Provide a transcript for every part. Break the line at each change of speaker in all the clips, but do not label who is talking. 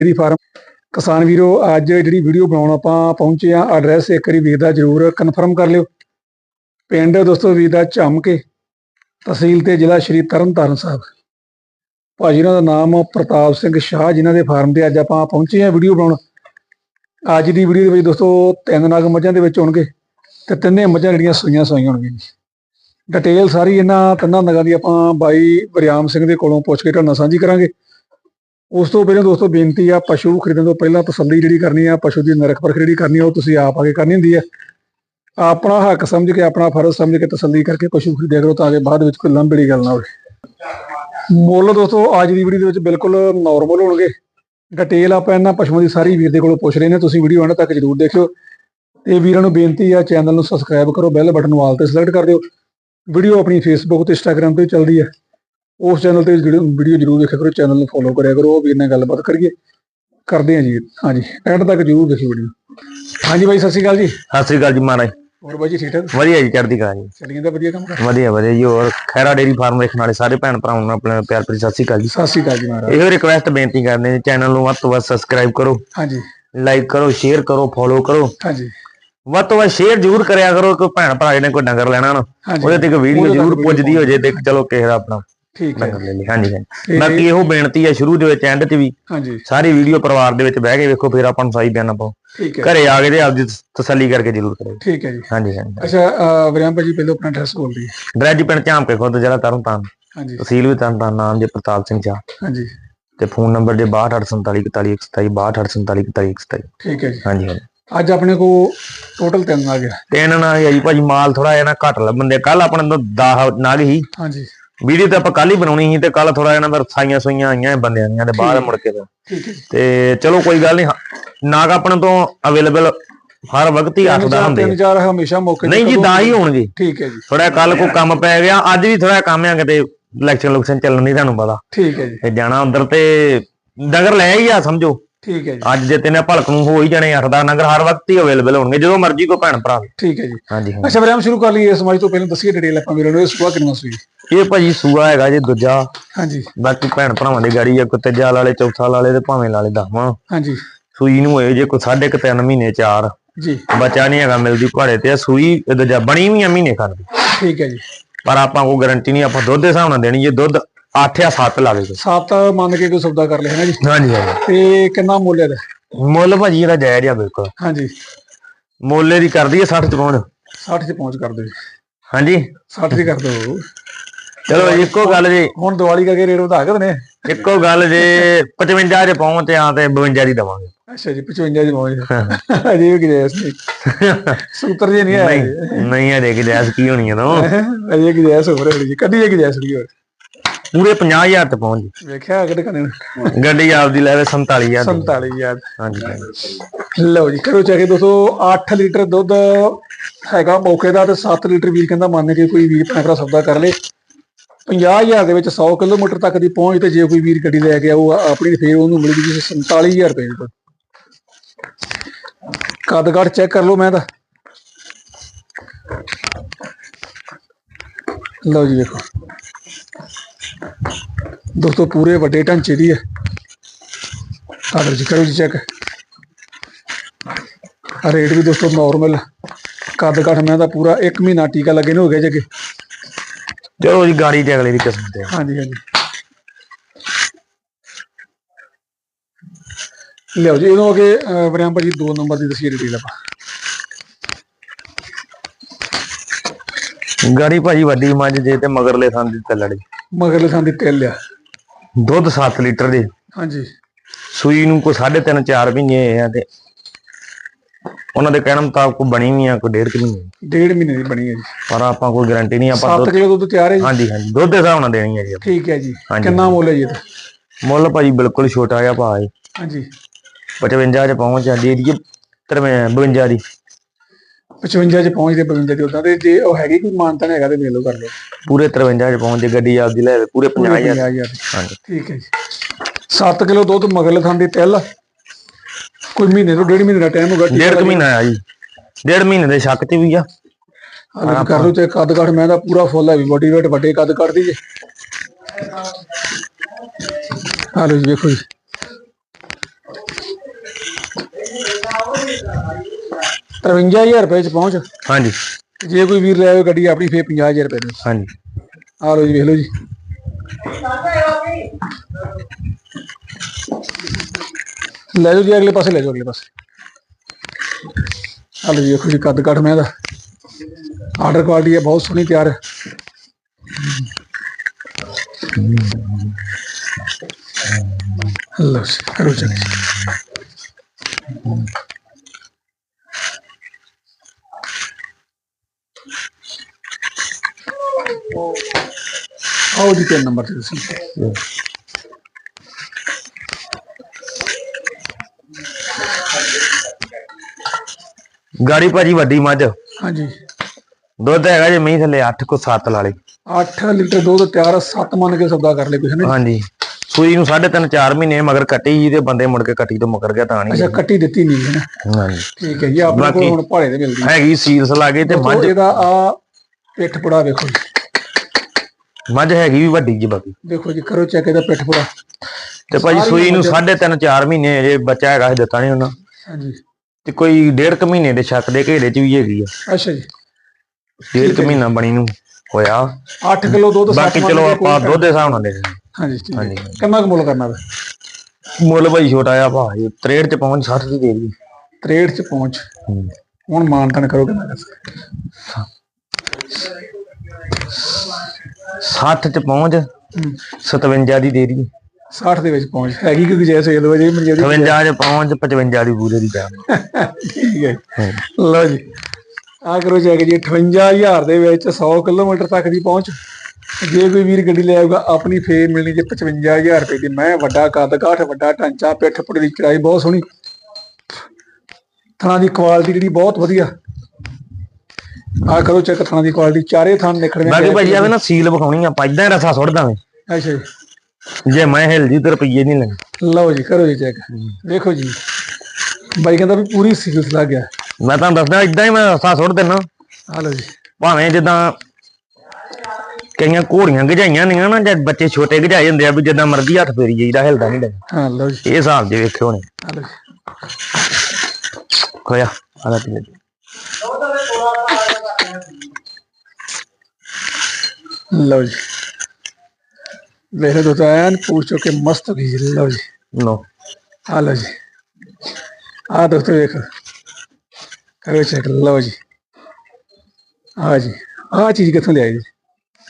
ਜਿਹੜੀ ਫਾਰਮ ਕਿਸਾਨ ਵੀਰੋ, ਅੱਜ ਜਿਹੜੀ ਵੀਡੀਓ ਬਣਾਉਣ ਆਪਾਂ ਪਹੁੰਚੇ ਆ ਐਡਰੈਸ ਇੱਕ ਵਾਰੀ ਵੀਰ ਦਾ ਜਰੂਰ ਕਨਫਰਮ ਕਰ ਲਿਓ। ਪਿੰਡ ਦੋਸਤੋ ਵੀਰ ਦਾ ਝਮਕੇ, ਤਹਿਸੀਲ ਤੇ ਜ਼ਿਲ੍ਹਾ ਸ਼੍ਰੀ ਤਰਨਤਾਰਨ ਸਾਹਿਬ। ਭਾਜੀ ਉਹਨਾਂ ਦਾ ਨਾਮ ਪ੍ਰਤਾਪ ਸਿੰਘ ਸ਼ਾਹ ਜਿਨ੍ਹਾਂ ਦੇ ਫਾਰਮ ਤੇ ਅੱਜ ਆਪਾਂ ਪਹੁੰਚੇ ਆ ਵੀਡੀਓ ਬਣਾਉਣ। ਅੱਜ ਦੀ ਵੀਡੀਓ ਦੇ ਵਿੱਚ ਦੋਸਤੋ ਤਿੰਨ ਨਗ ਮੱਝਾਂ ਦੇ ਵਿੱਚ ਹੋਣਗੇ ਤੇ ਤਿੰਨੇ ਮੱਝਾਂ ਜਿਹੜੀਆਂ ਸੂਈਆਂ ਸੂਈਆਂ ਹੋਣਗੀਆਂ ਜੀ। ਡਿਟੇਲ ਸਾਰੀ ਇਹਨਾਂ ਤਿੰਨਾਂ ਨਗਾਂ ਦੀ ਆਪਾਂ ਬਾਈ ਵਰਿਆਮ ਸਿੰਘ ਦੇ ਕੋਲੋਂ ਪੁੱਛ ਕੇ ਤੁਹਾਡੇ ਨਾਲ ਸਾਂਝੀ ਕਰਾਂਗੇ। ਉਸ ਤੋਂ ਪਹਿਲਾਂ ਦੋਸਤੋ ਬੇਨਤੀ ਆ, ਪਸ਼ੂ ਖਰੀਦਣ ਤੋਂ ਪਹਿਲਾਂ ਤਸੱਲੀ ਜਿਹੜੀ ਕਰਨੀ ਆ, ਪਸ਼ੂ ਦੀ ਨਰਖ ਪਰਖ ਜਿਹੜੀ ਕਰਨੀ ਆ, ਉਹ ਤੁਸੀਂ ਆਪ ਆ ਕੇ ਕਰਨੀ ਹੁੰਦੀ ਆ। ਆਪਣਾ ਹੱਕ ਸਮਝ ਕੇ, ਆਪਣਾ ਫਰਜ਼ ਸਮਝ ਕੇ ਤਸੱਲੀ ਕਰਕੇ ਪਸ਼ੂ ਖਰੀਦਿਆ ਕਰੋ ਤਾਂ ਕਿ ਬਾਅਦ ਵਿੱਚ ਕੋਈ ਲੰਬੜੀ ਗੱਲ ਨਾ ਹੋਵੇ। ਮੁੱਲ ਦੋਸਤੋ ਅੱਜ ਦੀ ਵੀਡੀਓ ਦੇ ਵਿੱਚ ਬਿਲਕੁਲ ਨਾਰਮਲ ਹੋਣਗੇ। ਡਿਟੇਲ ਆਪਾਂ ਇਹਨਾਂ ਪਸ਼ੂਆਂ ਦੀ ਸਾਰੀ ਵੀਰ ਦੇ ਕੋਲੋਂ ਪੁੱਛ ਰਹੇ ਨੇ, ਤੁਸੀਂ ਵੀਡੀਓ ਅੰਤ ਤੱਕ ਜਰੂਰ ਦੇਖਿਓ। ਤੇ ਵੀਰਾਂ ਨੂੰ ਬੇਨਤੀ ਆ ਚੈਨਲ ਨੂੰ ਸਬਸਕ੍ਰਾਈਬ ਕਰੋ ਬੈਲ ਬਟਨ ਨੂੰ ਆਲ ਤੇ ਸਿਲੈਕਟ ਕਰ ਦਿਓ। ਵੀਡੀਓ ਆਪਣੀ ਫੇਸਬੁੱਕ ਤੇ ਇੰਸਟਾਗ੍ਰam ਤੇ ਵੀ ਚੱਲਦੀ ਹੈ ਉਸ ਚੈਨਲ ਤੇ ਵੀਡੀਓ ਜਰੂਰ ਦੇਖਿਆ ਕਰੋ ਚੈਨਲ ਨੂੰ ਫੋਲੋ ਕਰਿਆ ਕਰੋ ਉਹ ਵੀਰ ਨਾਲ ਗੱਲਬਾਤ ਕਰੀਏ। ਕਰਦੇ ਆ ਜੀ। ਹਾਂਜੀ ਐਂਡ ਤੱਕ ਜਰੂਰ ਦੇਖਿਓ ਵੀਡੀਓ ਹਾਂਜੀ ਬਾਈ ਸਤਿ ਸ਼੍ਰੀ ਅਕਾਲ ਜੀ।
ਸਤਿ ਸ੍ਰੀ ਅਕਾਲ ਜੀ ਮਹਾਰਾਜ।
ਹੋਰ ਬਾਈ ਜੀ ਠੀਕ ਠਾਕ?
ਵਧੀਆ ਜੀ ਚੜ੍ਹਦੀ ਕਲਾ ਜੀ।
ਚੱਲੀ ਜਾਂਦਾ ਵਧੀਆ ਕੰਮ ਕਰ।
ਵਧੀਆ ਵਧੀਆ ਜੀ ਹੋਰ ਖੈਰਾ ਡੇਰੀ ਫਾਰਮ ਵੇਖਣ ਵਾਲੇ ਸਾਰੇ ਭੈਣ ਭਰਾਵਾਂ ਨੂੰ ਆਪਣਾ ਪਿਆਰ ਭਰੀ ਸਤਿ ਸ੍ਰੀ ਅਕਾਲ ਜੀ।
ਸਤਿ ਸ਼੍ਰੀ ਅਕਾਲ ਜੀ ਮਹਾਰਾਜ।
ਇਹੋ ਰਿਕਵੈਸਟ ਬੇਨਤੀ ਕਰਦੇ ਨੇ ਚੈਨਲ ਨੂੰ ਵੱਧ ਤੋਂ ਵੱਧ ਸਬਸਕ੍ਰਾਈਬ ਕਰੋ।
ਹਾਂਜੀ।
ਲਾਈਕ ਕਰੋ ਸ਼ੇਅਰ ਕਰੋ ਫੋਲੋ ਕਰੋ।
ਹਾਂਜੀ।
ਵੱਧ ਤੋਂ ਵੱਧ ਸ਼ੇਅਰ ਜ਼ਰੂਰ ਕਰਿਆ ਕਰੋ ਕੋਈ ਭੈਣ ਭਰਾ ਜਿਹਨੇ ਕੋਈ ਡੰਗਰ ਲੈਣਾ ਨਾ ਉਹਦੇ ਤੇ ਇੱਕ ਵੀਡੀਓ ਜ਼ਰੂਰ ਪੁੱਜਦੀ ਹੋ ਜੇ ਤੇ ਚਲੋ ਕਿਸੇ ਦਾ ਆਪਣਾ।
ਠੀਕ ਹੈ।
ਹਾਂਜੀ ਹਾਂਜੀ। ਬਾਕੀ ਇਹੋ ਬੇਨਤੀ ਹੈ ਸ਼ੁਰੂ ਦੇ ਵਿੱਚ ਐਂਡ 'ਚ ਵੀ
ਹਾਂਜੀ।
ਸਾਰੀ ਵੀਡੀਓ ਪਰਿਵਾਰ ਦੇ ਵਿੱਚ ਬਹਿ ਕੇ ਵੇਖੋ ਫਿਰ ਆਪਾਂ ਨੂੰ ਸਹੀ ਬਿਆਨ ਪਾਓ
ਠੀਕ ਹੈ।
ਘਰੇ ਆ ਕੇ ਤੇ ਆਪਦੀ ਤਸੱਲੀ ਕਰਕੇ ਜ਼ਰੂਰ ਕਰੋ
ਠੀਕ ਹੈ ਜੀ।
ਹਾਂਜੀ ਹਾਂਜੀ।
ਅੱਛਾ ਵਰਿਆਮ ਭਾਜੀ ਪਹਿਲਾਂ ਆਪਣਾ ਐਡਰੈਸ ਬੋਲ ਦਈਏ
ਡਰੈਜ ਪਿੰਡ ਝਾਮ ਕੇ ਖੁਦ ਜਿਹੜਾ ਤਰਨ ਤਾਰਨ
ਹਾਂਜੀ।
ਤਹਿਸੀਲ ਵੀ ਤਰਨ ਤਾਰਨ ਨਾਮ ਜੇ ਪ੍ਰਤਾਪ ਸਿੰਘ ਚਾ
ਹਾਂਜੀ।
ਤੇ ਫੋਨ ਨੰਬਰ ਜੇ 62474127 62474127
ਠੀਕ ਹੈ ਜੀ।
ਹਾਂਜੀ ਹਾਂਜੀ।
ਅੱਜ ਆਪਣੇ ਕੋ ਟੋਟਲ ਤਿੰਨ ਆ ਗਿਆ।
ਤੇ ਇਹਨਾਂ ਨਾਲ ਹੀ ਭਾਜੀ ਮਾਲ ਥੋੜਾ ਜਿਹਾ ਨਾ ਘੱਟ ਲੱਭਣ ਦੇ। ਕੱਲ ਆਪਣੇ ਤੋਂ 10 ਨਗ ਹੀ
ਹਾਂਜੀ।
ਵੀਡੀਓ ਤੇ ਆਪਾਂ ਕੱਲ ਹੀ ਬਣਾਉਣੀ ਸੀ ਤੇ ਕੱਲ ਥੋੜਾ ਜਿਹਾ ਨਾ ਫਿਰ ਸਾਈਆਂ ਆਈਆਂ ਬੰਦਿਆਂ ਦੀਆਂ ਤੇ ਬਾਹਰ ਮੁੜ ਕੇ
ਜੀ
ਤੇ ਚਲੋ ਕੋਈ ਗੱਲ ਨਹੀਂ ਨਾਗ ਆਪਣੇ ਤੋਂ ਅਵੇਲੇਬਲ ਹਰ ਵਕਤ ਹੀ
ਚਾਰ
ਹੁੰਦੇ
ਤਿੰਨ। ਚਾਰ ਹਮੇਸ਼ਾ ਮੌਕੇ ਤੇ
ਨਹੀਂ ਜੀ ਦਾ ਹੀ ਹੋਣਗੇ।
ਠੀਕ ਹੈ ਜੀ।
ਥੋੜਾ ਕੱਲ ਕੋ ਕੰਮ ਪੈ ਗਿਆ ਅੱਜ ਵੀ ਥੋੜਾ ਕੰਮ ਆ ਕਿਤੇ ਇਲੈਕਸ਼ਨ ਲੁਕਸ਼ਨ ਚੱਲਣ ਨਹੀਂ ਤੁਹਾਨੂੰ ਪਤਾ।
ਠੀਕ ਹੈ ਜੀ।
ਤੇ ਜਾਣਾ ਉਧਰ ਤੇ ਡੰਗਰ ਲੈ ਹੀ ਆ ਸਮਝੋ।
ਠੀਕ ਹੈ ਜੀ।
ਅੱਜ ਜੇ ਤੈਨੇ ਭਲਕ ਨੂੰ ਹੋ ਹੀ ਜਾਣੇ ਅੱਠ ਦਾ ਨਗਰ ਹਰ ਵਕਤ ਹੀ ਅਵੇਲੇਬਲ ਹੋਣਗੇ ਜਦੋਂ ਮਰਜ਼ੀ ਕੋਈ ਭੈਣ ਭਰਾ
ਠੀਕ ਹੈ ਜੀ।
ਹਾਂਜੀ
ਅੱਛਾ ਵਰਿਆਮ ਸ਼ੁਰੂ ਕਰ ਲਈਏ ਸਮਾਜ ਤੋਂ ਪਹਿਲਾਂ ਦੱਸੀਏ ਡਿਟੇਲ ਆਪਾਂ ਵੀਰਾਂ ਨੂੰ ਇਹ ਸੁਆ ਕਿੰਨਾ ਸੂਈ?
ਇਹ ਭਾਜੀ ਸੂਆ ਹੈਗਾ ਜੀ ਦੂਜਾ।
ਹਾਂਜੀ।
ਬਾਕੀ ਭੈਣ ਭਰਾਵਾਂ ਦੀ ਗਾੜੀ ਆ ਕੋਈ ਤੀਜਾ ਲਾਲੇ ਚੌਥਾ ਲਾਲੇ ਤੇ ਭਾਵੇਂ ਲਾਲੇ ਦਸਵਾਂ।
ਹਾਂਜੀ।
ਸੂਈ ਨੂੰ ਹੋਏ ਜੇ ਕੁ ਤਿੰਨ ਮਹੀਨੇ ਚਾਰ।
ਜੀ।
ਬੱਚਾ ਨਹੀਂ ਹੈਗਾ ਮਿਲਦੀ ਘਾੜੇ ਤੇ ਸੂਈ ਦੂਜਾ ਬਣੀ ਵੀ ਆ ਮਹੀਨੇ ਕਰਦੀ
ਠੀਕ ਹੈ ਜੀ।
ਪਰ ਆਪਾਂ ਕੋਈ ਗਾਰੰਟੀ ਨਹੀਂ ਆਪਾਂ ਦੁੱਧ ਦੇ ਹਿਸਾਬ ਨਾਲ ਦੇਣੀ ਜੇ ਦੁੱਧ 8 ਜਾਂ 7 ਲਾਵੇ
ਸੱਤ ਮੰਨ ਕੇ ਕੋਈ ਸੌਦਾ ਕਰ ਲਿਆ ਹੈ ਨਾ ਜੀ?
ਹਾਂਜੀ ਹਾਂਜੀ।
ਤੇ ਕਿੰਨਾ ਮੁੱਲ ਇਹਦਾ?
ਮੁੱਲ ਭਾਜੀ ਇਹਦਾ ਜਾਇਜ਼ ਆ ਬਿਲਕੁਲ।
ਹਾਂਜੀ।
ਮੁੱਲ ਇਹਦੀ ਕਰਦੀ ਆ 60 ਚ ਪਹੁੰਚ।
60 ਤੇ ਪਹੁੰਚ ਕਰ ਦਿਓ ਜੀ।
ਹਾਂਜੀ।
60 ਤੇ ਕਰ ਦਿਓ।
ਚਲੋ ਇੱਕੋ ਗੱਲ ਜੀ।
ਹੁਣ ਦੀਵਾਲੀ ਕਰਕੇ ਰੇਟ ਵਧਾ ਕੇ ਦਨੇ
ਇੱਕੋ ਗੱਲ ਜੇ 55 ਚ ਪਹੁੰਚ ਆ ਤੇ 52 ਦੀ ਦਵਾਂਗੇ।
ਅੱਛਾ ਜੀ 55 ਦੀ ਪਹੁੰਚ। ਅਜੇ ਵੀ ਗਿਜੈਸ ਨਹੀਂ। ਸੂਤਰ ਜੀ ਨਹੀਂ ਆਇਆ। ਜੀ।
ਨਹੀਂ ਨਹੀਂ ਆ ਦੇਖ ਜੈਸ ਕੀ ਹੋਣੀ ਆ ਨਾ
ਅਜੇ ਗਿਜੈਸ ਹੋ ਰਹੀ ਜੀ। ਕੱਢੀ ਹੈ ਗਿਜੈਸ ਦੀ ਹੋਰ
ਪੂਰੇ 50000 ਤੇ ਪਹੁੰਚ ਗਈ।
ਵੇਖਿਆ ਅਗਰ ਕਨੇ
ਗੱਡੀ ਆਪਦੀ ਲੈਵੇ 47000 ਦੀ।
47000
ਹਾਂਜੀ।
ਲਓ ਜੀ ਕਰੋ ਚਾਹੇ ਦੋਸਤੋ 8 ਲੀਟਰ ਦੁੱਧ ਹੈਗਾ ਮੌਕੇ ਦਾ ਤੇ 7 ਲੀਟਰ ਵੀਰ ਕਹਿੰਦਾ ਮੰਨ ਕੇ ਕੋਈ ਵੀਰ ਭਰਾ ਸੌਦਾ ਕਰ ਲੇ 50000 ਦੇ ਵਿੱਚ 100 ਕਿਲੋਮੀਟਰ ਤੱਕ ਦੀ ਪਹੁੰਚ ਤੇ ਜੇ ਕੋਈ ਵੀਰ ਗੱਡੀ ਲੈ ਕੇ ਆਊ ਆਪਣੀ ਫੇਰ ਉਹਨੂੰ ਮਿਲੇਗੀ ਜੀ 47000 ਰੁਪਏ ਦੀ ਕੱਦ ਕੱਦ ਚੈੱਕ ਕਰ ਲਓ ਮੈਂ ਤਾਂ ਲਓ ਜੀ ਵੇਖੋ ਦੋਸਤੋ ਪੂਰੇ ਵੱਡੇ ਢਾਂਚੇ ਦੀ ਹੈ। ਆਦਰ ਜੀ ਕਰੋ ਜੀ ਚੈੱਕ ਰੇਟ ਵੀ ਦੋਸਤੋ ਨਾਰਮਲ ਕੱਦ ਕੱਠ ਮੈਂ ਤਾਂ ਪੂਰਾ 1 ਮਹੀਨਾ ਟੀਕਾ ਲੱਗੇ ਨੂੰ ਹੋ ਗਿਆ ਜੱਗੇ।
ਚਲੋ ਜੀ ਗਾੜੀ ਤੇ ਅਗਲੇ ਦੀ ਕਿਸਮਤ ਹੈ।
ਹਾਂਜੀ ਹਾਂਜੀ। ਲਿਓ ਜੀ ਇਹਨੂੰ ਅਗੇ ਵਰਿਆਮ ਭਾਜੀ 2 ਨੰਬਰ ਦੀ ਦਸੀਏ ਡਿਟੇਲ ਆਪਾਂ।
ਗਾੜੀ ਭਾਜੀ ਵੱਡੀ ਮੱਝ ਜੇ ਤੇ ਮਗਰਲੇ ਥਾਂ ਦੀ। ਤੱਲੜੀ
ਮਗਰਲੇ ਥਾਂ ਦੀ ਤਿਲ ਲਿਆ।
ਦੁੱਧ 7 ਲੀਟਰ ਦੇ।
ਹਾਂਜੀ।
ਸੂਈ ਨੂੰ ਕੋਈ 3.5 4 ਮਹੀਨੇ ਆ ਤੇ ਉਹਨਾਂ ਦੇ ਕਹਿਣ ਮੁਤਾਬਕ ਕੋਈ ਬਣੀ ਵੀ ਆ ਕੁ ਮਹੀਨੇ।
ਡੇਢ ਮਹੀਨੇ ਦੀ ਬਣੀ ਹੈ ਜੀ।
ਪਰ ਆਪਾਂ ਕੋਈ ਗਾਰੰਟੀ ਨਹੀਂ ਆਪਾਂ
7
ਦੁੱਧ
ਕਿਲੋ ਦੁੱਧ ਤਿਆਰ ਹੈ ਜੀ?
ਹਾਂਜੀ ਹਾਂਜੀ। ਦੁੱਧ ਦੇ ਹਿਸਾਬ ਨਾਲ ਦੇਣੀ ਹੈ ਜੀ।
ਠੀਕ ਹੈ ਜੀ। ਕਿੰਨਾ ਮੁੱਲ ਹੈ ਜੀ ਇਹਦਾ?
ਮੁੱਲ ਭਾਜੀ ਬਿਲਕੁਲ ਛੋਟਾ ਜਿਹਾ ਭਾਅ ਹੈ।
ਹਾਂਜੀ।
55 ਚ ਪਹੁੰਚ ਜਾਂਦੀ ਹੈ 52 ਦੀ।
55 ਚ ਪਹੁੰਚਦੇ 52 ਦੀ ਉਦਾਂ ਤੇ ਜੇ ਉਹ ਹੈਗੀ ਕੋਈ ਮਾਨਤਾ ਨਹੀਂ ਹੈਗਾ ਤੇ ਵੇਖ ਲਓ ਕਰ ਲਓ।
ਪੂਰੇ 53 ਚ ਪਹੁੰਚ ਜੇ ਗੱਡੀ ਆਪਦੀ ਲੈ ਪੂਰੇ 50000
50000
ਹਾਂਜੀ।
ਠੀਕ ਹੈ ਜੀ। 7 ਕਿਲੋ ਦੁੱਧ ਮਗਰਲੇ ਥਾਂ ਦੀ ਤਿਲ। ਕੋਈ ਮਹੀਨੇ ਤੋਂ ਡੇਢ ਮਹੀਨੇ ਦਾ ਟਾਈਮ ਹੋਗਾ
ਡੇਢ ਮਹੀਨਾ ਆ ਜੀ। ਡੇਢ ਮਹੀਨੇ ਦੇ ਸ਼ੱਕ ਤੇ ਵੀ ਆ।
ਹਾਲੇ ਕਰ ਲਓ ਤੇ ਕੱਦ ਕੱਟ ਮੈਂ ਤਾਂ ਪੂਰਾ ਫੁੱਲ ਹੈ ਵੀ ਬੋਡੀ ਵੇਟ ਵੱਡੇ ਕੱਦ ਕੱਟ ਦੀ ਜੇ ਹਾਲੋ ਜੀ ਵੇਖੋ ਜੀ। 53000 ਰੁਪਏ ਚ ਪਹੁੰਚ।
ਹਾਂਜੀ।
ਜੇ ਕੋਈ ਵੀਰ ਲੈ ਆਵੇ ਗੱਡੀ ਆਪਣੀ ਫੇਰ 50000 ਰੁਪਏ ਦੀ।
ਹਾਂਜੀ।
ਆ ਲਓ ਜੀ ਵੇਖ ਲਓ ਜੀ। ਲੈ ਜਾਓ ਜੀ ਅਗਲੇ ਪਾਸੇ ਲੈ ਜਾਓ ਅਗਲੇ ਪਾਸੇ। ਆ ਲਓ ਜੀ ਵੇਖੋ ਜੀ ਕੱਦ ਕੱਟ ਮੈਂ ਦਾ ਆਰਡਰ ਕੁਆਲਿਟੀ ਹੈ ਬਹੁਤ ਸੋਹਣੀ ਤਿਆਰ। ਹੈ ਲਓ ਜੀ ਕਰੋ ਚੱਲ ਆਓ ਜੀ ਤਿੰਨ ਨੰਬਰ ਤੇ ਤੁਸੀਂ।
ਗਾੜੀ ਭਾਜੀ ਵੱਡੀ ਮੱਝ।
ਹਾਂਜੀ।
ਦੁੱਧ ਹੈਗਾ ਜੇ ਮਹੀਂ ਥੱਲੇ 8 ਕੋ 7 ਲਾ ਲਈ।
8 ਲੀਟਰ ਦੁੱਧ ਤਿਆਰ 7 ਮੰਨ ਕੇ ਸੌਦਾ ਕਰ ਲੈ ਕੁਛ ਨੇ
ਹਾਂਜੀ। ਸੂਈ ਨੂੰ 3.5 4 ਮਹੀਨੇ ਮਗਰ ਕੱਟੀ ਸੀ ਤੇ ਬੰਦੇ ਮੁੜ ਕੇ ਕੱਟੀ ਤੋਂ ਮੁਕਰ ਗਿਆ ਤਾਂ ਨਹੀਂ
ਅੱਛਾ ਕੱਟੀ ਦਿੱਤੀ ਨਹੀਂ ਹੈ ਨਾ।
ਹਾਂਜੀ।
ਠੀਕ ਹੈ ਜੀ ਆਪਣੇ ਕੋਲ ਹੁਣ ਭਾੜੇ ਤੇ ਮਿਲਦੀ
ਹੈਗੀ ਸੀਲਸ ਲਾਗੇ ਤੇ
ਦੋਸਤੋ,
ਮੱਝ
ਇਹਦਾ ਆ ਪਿੱਠ ਪੁੜਾ ਵੇਖੋ ਜੀ।
ਮੱਝ ਹੈਗੀ ਵੀ ਵੱਡੀ ਜੀ ਬਾਕੀ।
ਦੇਖੋ ਜੀ ਕਰੋ ਚੈੱਕ ਇਹਦਾ ਪਿੱਠ ਪੁੜਾ।
ਤੇ ਭਾਜੀ ਸੂਈ ਨੂੰ 3.5 4 ਮਹੀਨੇ ਜੇ ਬੱਚਾ ਹੈਗਾ ਸੀ ਦਿੱਤਾ ਨਹੀਂ ਉਹਨਾਂ।
ਹਾਂਜੀ।
ਤੇ ਕੋਈ ਡੇਢ ਕੁ ਮਹੀਨੇ ਦੇ ਸ਼ੱਕ ਦੇ ਘੇਰੇ ਚ ਵੀ ਹੈਗੀ ਆ।
ਅੱਛਾ ਜੀ।
ਡੇਢ ਕੁ ਮਹੀਨਾ ਬਣੀ ਨੂੰ ਹੋਇਆ।
8 ਕਿਲੋ ਦੁੱਧ ਸੱਤ
ਬਾਕੀ
ਮੰਨ
ਚਲੋ
ਕੇ
ਆਪਾਂ ਦੁੱਧ ਦੇ ਹਿਸਾਬ ਨਾਲ ਦੇ ਦਿੰਦੇ
ਹਾਂਜੀ ਠੀਕ ਹੈ।
ਹਾਂਜੀ।
ਕਿੰਨਾ ਕੁ ਮੁੱਲ ਕਰਨਾ ਵਾ
ਮੁੱਲ ਭਾਈ ਛੋਟਾ ਆ ਭਾਈ 63 ਚ ਪਹੁੰਚ 60 ਦੀ ਦੇ ਦੀ
63 ਚ ਪਹੁੰਚ। ਹੁਣ ਮਾਨਤਨ ਕਰੋ ਕਿੰਨਾ ਕਰ
60 ਚ ਪਹੁੰਚ
ਹੂੰ
57 ਦੀ ਦੇ ਦੀ
60 ਦੇ ਵਿੱਚ ਪਹੁੰਚ। ਹੈਗੀ ਕਿ ਇਹ ਦੋ ਵਜੇ ਮਰਜ਼ੀ
57 ਚ ਪਹੁੰਚ 55 ਦੀ ਪੂਰੇ ਦੀ ਪੈਣ
ਠੀਕ ਹੈ। ਲਓ ਜੀ ਆ ਕਰੋ ਚੈੱਕ ਜੀ 58000 ਦੇ ਵਿੱਚ 100 ਕਿਲੋਮੀਟਰ ਤੱਕ ਦੀ ਪਹੁੰਚ। ਜੇ ਕੋਈ ਵੀਰ ਗੱਡੀ ਲੈ ਆਊਗਾ ਆਪਣੀ ਫੇਰ ਮਿਲਣੀ ਜੇ 55000 ਰੁਪਏ ਦੀ। ਮੈਂ ਵੱਡਾ ਕੱਦ ਕਾਠ ਵੱਡਾ ਢਾਂਚਾ ਪਿੱਠ ਪੁੜੀ ਦੀ ਚੜਾਈ ਬਹੁਤ ਸੋਹਣੀ। ਥਣਾ ਦੀ ਕੁਆਲਿਟੀ ਜਿਹੜੀ ਬਹੁਤ ਵਧੀਆ। ਆ ਕਰੋ ਚੈੱਕ ਥਣਾ ਦੀ ਕੁਆਲਿਟੀ ਚਾਰੇ ਥਣ ਨਿਕਲਣੇ
ਬਾਕੀ ਭਾਜੀ ਆਵੇ ਨਾ ਸੀਲ ਵਿਖਾਉਣੀ ਆਪਾਂ ਇਦਾਂ ਹੀ ਰਸਾ ਸੁੱਟ ਦਾਂਗੇ
ਅੱਛਾ ਜੀ।
ਜੇ ਮੈਂ ਹਿਲਦੀ ਤੇ ਰੁਪਈਏ ਨਹੀਂ ਲੈਣੇ।
ਲਓ ਜੀ ਕਰੋ ਜੀ ਚੈੱਕ ਵੇਖੋ ਜੀ। ਬਾਈ ਕਹਿੰਦਾ ਵੀ ਪੂਰੀ ਸੀਰੀਅਸ ਲੱਗ ਗਿਆ।
ਮੈਂ ਤੁਹਾਨੂੰ ਦੱਸਦਾ ਇਦਾਂ ਹੀ ਮੈਂ ਰਸਾ ਸੁੱਟ ਦਿੰਨਾ
ਆ ਲਓ ਜੀ।
ਭਾਵੇਂ ਜਿੱਦਾਂ ਕਈਆਂ ਘੋੜੀਆਂ ਗਜਾਈਆਂ ਨਹੀਂ ਨਾ ਜਦ ਬੱਚੇ ਛੋਟੇ ਗਜਾਏ ਹੁੰਦੇ ਆ ਵੀ ਜਿੱਦਾਂ ਮਰਜ਼ੀ ਹੱਥ ਫੇਰੀ ਜਾਈਦਾ ਹਿਲਦਾ ਨਹੀਂ ਲੱਗਾ
ਹਾਂ ਲਓ ਜੀ।
ਇਹ ਹਿਸਾਬ ਜੇ ਵੇਖਿਓ ਹੋਣੇ।
ਆ ਲਓ ਜੀ।
ਖੋਇਆ ਆਦਾ ਪੀਲੇ
ਲਓ ਜੀ ਵੇਖੋ ਦੋਸਤੋ ਐਨ ਪੂਛ ਕੇ ਮਸਤ ਹੋ ਗਈ ਜੀ ਲਓ ਜੀ
ਲੋ
ਆ ਲਓ ਜੀ ਆ ਦੋਸਤੋ ਵੇਖੋ ਕਰੋ ਚੈੱਕ ਲਓ ਜੀ ਆ ਜੀ ਆ ਚੀਜ਼ ਕਿੱਥੋਂ ਲਿਆਈ ਜੀ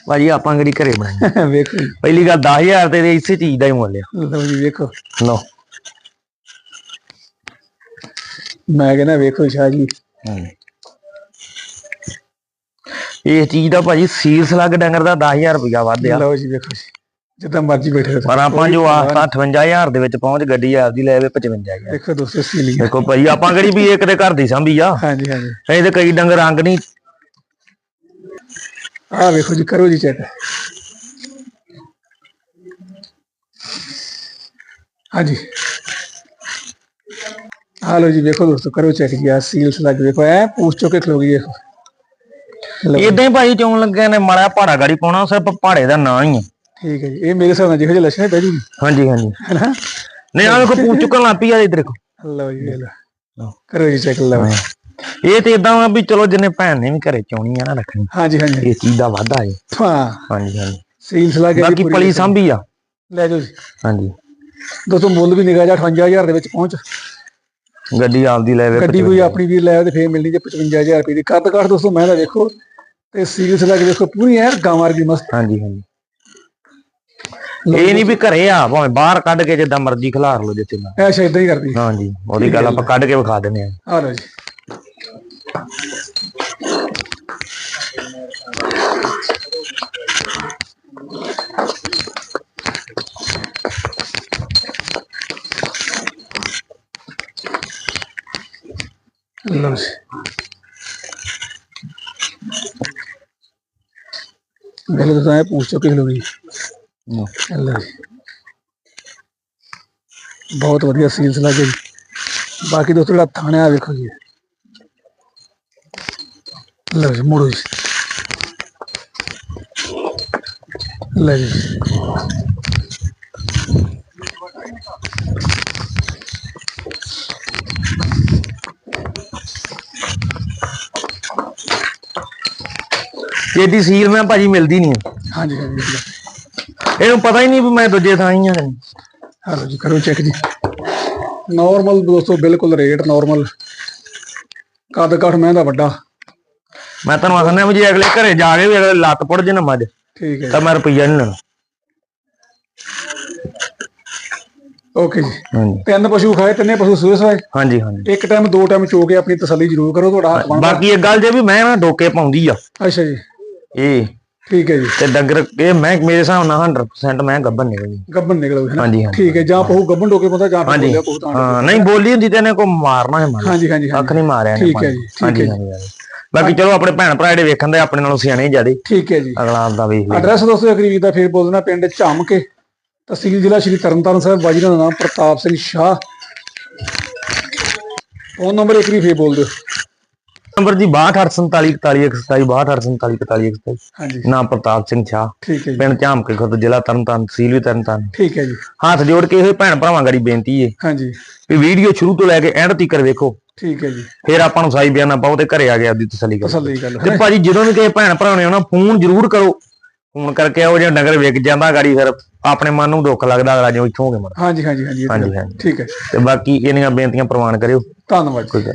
ਭਾਜੀ ਆਪਾਂ ਕਿਹੜੀ ਘਰੇ ਬਣਾਈ
ਵੇਖੋ ਜੀ
ਪਹਿਲੀ ਗੱਲ 10000 ਤੇ ਇਸੇ ਚੀਜ਼ ਦਾ ਹੀ ਮੁੱਲ ਆ
ਲਓ ਜੀ ਵੇਖੋ
ਲੋ
ਮੈਂ ਕਹਿੰਦਾ ਵੇਖੋ ਸ਼ਾਹ ਜੀ
ਇਹ ਚੀਜ਼ ਦਾ ਭਾਜੀ ਸੀਰਸ ਲੱਗ ਡੰਗਰ ਦਾ 10000 ਰੁਪਇਆ ਵੱਧ ਆ।
ਲਓ ਜੀ ਵੇਖੋ ਜੀ ਜਿੱਦਾਂ ਮਰਜ਼ੀ ਬੈਠੇ
ਪਰ ਆਪਾਂ ਜੋ ਆ 58000 ਦੇ ਵਿੱਚ ਪਹੁੰਚ ਗੱਡੀ ਆਪਦੀ ਲੈ ਆਵੇ 55000
ਦੇਖੋ ਦੋਸਤੋ ਸੀਲੀ
ਦੇਖੋ ਭਾਈ ਆਪਾਂ ਕਿਹੜੀ ਵੀ ਇੱਕ ਦੇ ਘਰ ਦੀ ਸੰਭੀ ਆ।
ਹਾਂਜੀ ਹਾਂਜੀ।
ਇਹ ਤੇ ਕਈ ਡੰਗਰ ਰੰਗ ਨਹੀਂ।
ਆ ਵੇਖੋ ਜੀ ਕਰੋ ਜੀ ਚੈੱਕ। ਹਾਂਜੀ। ਆ ਲਓ ਜੀ ਵੇਖੋ ਦੋਸਤੋ ਕਰੋ ਚੈੱਕ ਜੀ ਆ ਸੀਲਸ ਲੱਗ ਵੇਖੋ ਐ ਪੂਛ ਚੋ ਕੇ ਖਲੋ ਗਈ
ਇਦਾਂ ਹੀ ਭਾਈ ਚੋਣ ਲੱਗਿਆ ਨੇ ਮਾੜਾ ਪਹਾੜਾ ਗਾੜੀ ਪਾਉਣਾ ਸਿਰਫ ਪਹਾੜੇ ਦਾ ਨਾਂ ਹੀ ਹੈ।
ਠੀਕ ਹੈ ਜੀ। ਇਹ ਮੇਰੇ ਹਿਸਾਬ ਨਾਲ ਜਿਹੋ ਜਿਹੇ ਲੱਛਣ ਹੈ ਬਹਿ ਜੂਗੀ।
ਹਾਂਜੀ ਹਾਂਜੀ।
ਹੈਨਾ?
ਨਹੀਂ ਆ ਵੇਖੋ ਪੂਛ ਚੁੱਕਣ ਲੱਗ ਪਈ ਆ ਇਧਰ ਦੇਖੋ।
ਲਓ ਜੀ ਲਓ। ਕਰੋ ਜੀ ਚੈੱਕ ਲਓ।
ਇਹ ਤੇ ਇਦਾਂ ਆ ਵੀ ਚਲੋ ਜਿੰਨੇ ਭੈਣ ਨੇ ਵੀ ਘਰੇ ਚੋਣੀ ਆ ਨਾ ਰੱਖਣੀ।
ਹਾਂਜੀ ਹਾਂਜੀ।
ਇਹ ਚੀਜ਼ ਦਾ ਵਾਧਾ ਹੈ
ਹਾਂ।
ਹਾਂਜੀ ਹਾਂਜੀ।
ਸੀਲਸ ਲੱਗ ਗਈ
ਬਾਕੀ ਪਲੀ ਸੰਭੀ ਆ।
ਲੈ ਜਾਓ ਜੀ।
ਹਾਂਜੀ।
ਦੋਸਤੋ ਮੁੱਲ ਵੀ ਨਿਗਾਹ ਜਾ 58000 ਦੇ ਵਿੱਚ ਪਹੁੰਚ।
ਗੱਡੀ ਆਪਦੀ ਲੈ ਵੇ
ਗੱਡੀ ਕੋਈ ਆਪਣੀ ਵੀਰ ਲੈ ਤੇ ਫੇਰ ਮਿਲਣੀ ਜੇ 55000 ਰੁਪਏ ਦੀ। ਕੱਦ ਕਾਠ ਦੋਸਤੋ ਮੈਂ ਤਾਂ ਵੇਖੋ ਤੇ ਸੀਰੀਅਸ ਲੱਗ ਵੇਖੋ ਪੂਰੀ ਐ ਗਾਂ ਵਰਗੀ ਮਸਤ।
ਹਾਂਜੀ ਹਾਂਜੀ। ਇਹ ਨਹੀਂ ਵੀ ਘਰੇ ਆ ਭਾਵੇਂ ਬਾਹਰ ਕੱਢ ਕੇ ਜਿੱਦਾਂ ਮਰਜ਼ੀ ਖਿਲਾਰ ਲਓ ਜਿੱਥੇ ਮਰਜ਼ੀ।
ਐ ਸ਼ਾਇਦ ਹੀ ਕਰਦੀ।
ਹਾਂਜੀ ਉਹਦੀ ਗੱਲ ਆਪਾਂ ਕੱਢ ਕੇ ਵਿਖਾ ਦਿੰਦੇ ਆ
ਆ ਲਓ ਜੀ। ਲਓ ਜੀ। ਮੇਰੇ ਤਾਂ ਐ ਪੁੱਛ ਚੁੱਕੇ ਲੋਗੀ ਲਓ ਜੀ ਬਹੁਤ ਵਧੀਆ ਸੀਲਸ ਲੱਗੇ ਜੀ ਬਾਕੀ ਦੋਸਤੋ ਜਿਹੜਾ ਥਾਣਾ ਵੇਖੋ ਜੀ ਲਓ ਜੀ ਮੁੜੋ ਜੀ ਲੈ ਜੀ
ਛੇਤੀ ਸੀਲ ਮੈਂ ਭਾਜੀ ਮਿਲਦੀ ਨਹੀਂ।
ਹਾਂਜੀ।
ਇਹਨੂੰ ਪਤਾ ਹੀ ਨਹੀਂ ਵੀ ਮੈਂ ਦੂਜੇ ਥਾਂ ਹੀ ਆ
ਹਲੋ ਜੀ ਕਰੋ ਚੈੱਕ ਜੀ। ਨਾਰਮਲ ਦੋਸਤੋ ਬਿਲਕੁਲ ਰੇਟ ਨਾਰਮਲ ਕੱਦ ਕਾਠ ਮੈਂ ਦਾ ਵੱਡਾ।
ਮੈਂ ਤੁਹਾਨੂੰ ਆਖਣਾ ਵੀ ਜੇ ਅਗਲੇ ਘਰੇ ਜਾ ਕੇ ਵੀ ਅਗਲੇ ਲੱਤ ਪੁੱਟ ਜੇ ਨਾ ਮੱਝ
ਠੀਕ ਹੈ
ਤਾਂ ਮੈਂ ਰੁਪਈਆ ਨਹੀਂ ਲੈਣਾ।
ਓਕੇ ਜੀ। ਤਿੰਨ ਪਸ਼ੂ ਖਾਏ ਤਿੰਨੇ ਪਸ਼ੂ ਸੂਏ ਸਵਾਏ?
ਹਾਂਜੀ ਹਾਂਜੀ।
ਇੱਕ ਟਾਈਮ ਦੋ ਟਾਈਮ ਚੋ ਕੇ ਆਪਣੀ ਤਸੱਲੀ ਜ਼ਰੂਰ ਕਰੋ ਤੁਹਾਡਾ
ਬਾਕੀ ਇੱਕ ਗੱਲ ਜੇ ਵੀ ਮੈਂ ਨਾ ਡੋਕੇ ਪਾਉਂਦੀ ਆ।
ਅੱਛਾ ਜੀ।
ਇਹ
ਠੀਕ ਹੈ ਜੀ।
ਤੇ ਡੰਗਰ ਇਹ ਮੈਂ ਮੇਰੇ ਹਿਸਾਬ ਨਾਲ 100% ਮੈਂ ਗੱਬਨ ਨਿਕਲਦੀ
ਗੱਬਨ ਨਿਕਲੋ ਹੈ ਨਾ
ਹਾਂਜੀ ਹਾਂਜੀ।
ਠੀਕ ਹੈ ਜਾਂ ਪਹੂ ਗੱਬਨ ਡੋਕੇ ਪਤਾ ਜਾਂ
ਹਾਂਜੀ। ਹਾਂ ਨਹੀਂ ਬੋਲੀ ਹੁੰਦੀ ਤੇ ਇਹਨੇ ਕੋ ਮਾਰਨਾ ਹੈ ਮਾਰ
ਹਾਂਜੀ ਹਾਂਜੀ
ਅੱਖ ਨਹੀਂ ਮਾਰਿਆ
ਠੀਕ ਹੈ ਜੀ, ਠੀਕ ਹੈ।
ਬਾਕੀ ਚਲੋ ਆਪਣੇ ਭੈਣ ਭਰਾ ਜਿਹੜੇ ਵੇਖਣ ਦੇ ਆਪਣੇ ਨਾਲੋਂ ਸਿਆਣੇ ਜਿਆਦੇ।
ਠੀਕ ਹੈ ਜੀ।
ਅਗਲਾ ਆਪਦਾ ਵੇਖ ਲੈ।
ਐਡਰੈਸ ਦੋਸਤੋ ਅਗਰੀ ਵੀਰ ਦਾ ਫੇਰ ਬੋਲ ਦੇਣਾ ਪਿੰਡ ਝਾਮ ਕੇ ਤਹਿਸੀਲ ਜ਼ਿਲ੍ਹਾ ਸ਼੍ਰੀ ਤਰਨਤਾਰਨ ਸਾਹਿਬ ਵਾਜੀ ਦਾ ਨਾਮ ਪ੍ਰਤਾਪ ਸਿੰਘ ਸ਼ਾਹ। ਫੋਨ ਨੰਬਰ ਇੱਕ ਵੀ ਫੇਰ ਬੋਲ ਦਿਓ।
ਨੰਬਰ ਜੀ 62484127
ਹਾਂਜੀ।
ਨਾਮ ਪ੍ਰਤਾਪ ਸਿੰਘ ਛਾ
ਜੀ।
ਪਿੰਡ ਝਾਮ ਕੇ ਖੁਦ ਜ਼ਿਲ੍ਹਾ ਤਰਨਤਾਰਨ ਤਹਿਸੀਲ ਵੀ ਤਰਨਤਾਰਨ।
ਠੀਕ ਹੈ ਜੀ।
ਹੱਥ ਜੋੜ ਕੇ ਇਹ ਭੈਣ ਭਰਾਵਾਂ ਗੜੀ ਬੇਨਤੀ ਏ।
ਹਾਂਜੀ।
ਵੀ ਵੀਡੀਓ ਸ਼ੁਰੂ ਤੋਂ ਲੈ ਕੇ ਐਂਡ ਤੱਕ ਵੇਖੋ।
ਠੀਕ ਹੈ ਜੀ।
ਫਿਰ ਆਪਾਂ ਨੂੰ ਸਾਈ ਬਿਆਨਾ ਪਾਓ ਤੇ ਘਰੇ ਆ ਕੇ ਆਪਦੀ ਤਸੱਲੀ ਕਰੋ।
ਤਸੱਲੀ ਗੱਲ
ਤੇ ਭਾਜੀ ਜਦੋਂ ਵੀ ਕਿਸੇ ਭੈਣ ਭਰਾ ਨੇ ਆਉਣਾ ਫੋਨ ਜ਼ਰੂਰ ਕਰੋ। ਫੋਨ ਕਰਕੇ ਆਓ ਜੇ ਨਗਰ ਵਿਕ ਜਾਂਦਾ ਗਾੜੀ ਫਿਰ ਆਪਣੇ ਮਨ ਨੂੰ ਦੁੱਖ ਲੱਗਦਾ ਅਗਲਾ ਜਿਉਂ ਇੱਥੋਂ ਹੋ ਕੇ ਮਰ
ਹਾਂਜੀ ਹਾਂਜੀ ਹਾਂਜੀ। ਠੀਕ ਹੈ
ਤੇ ਬਾਕੀ ਇਹਨੀਆਂ ਬੇਨਤੀਆਂ ਪ੍ਰਵਾਨ ਕਰਿਓ।
ਧੰਨਵਾਦ ਜੀ।
ਕੋਈ ਗੱਲ।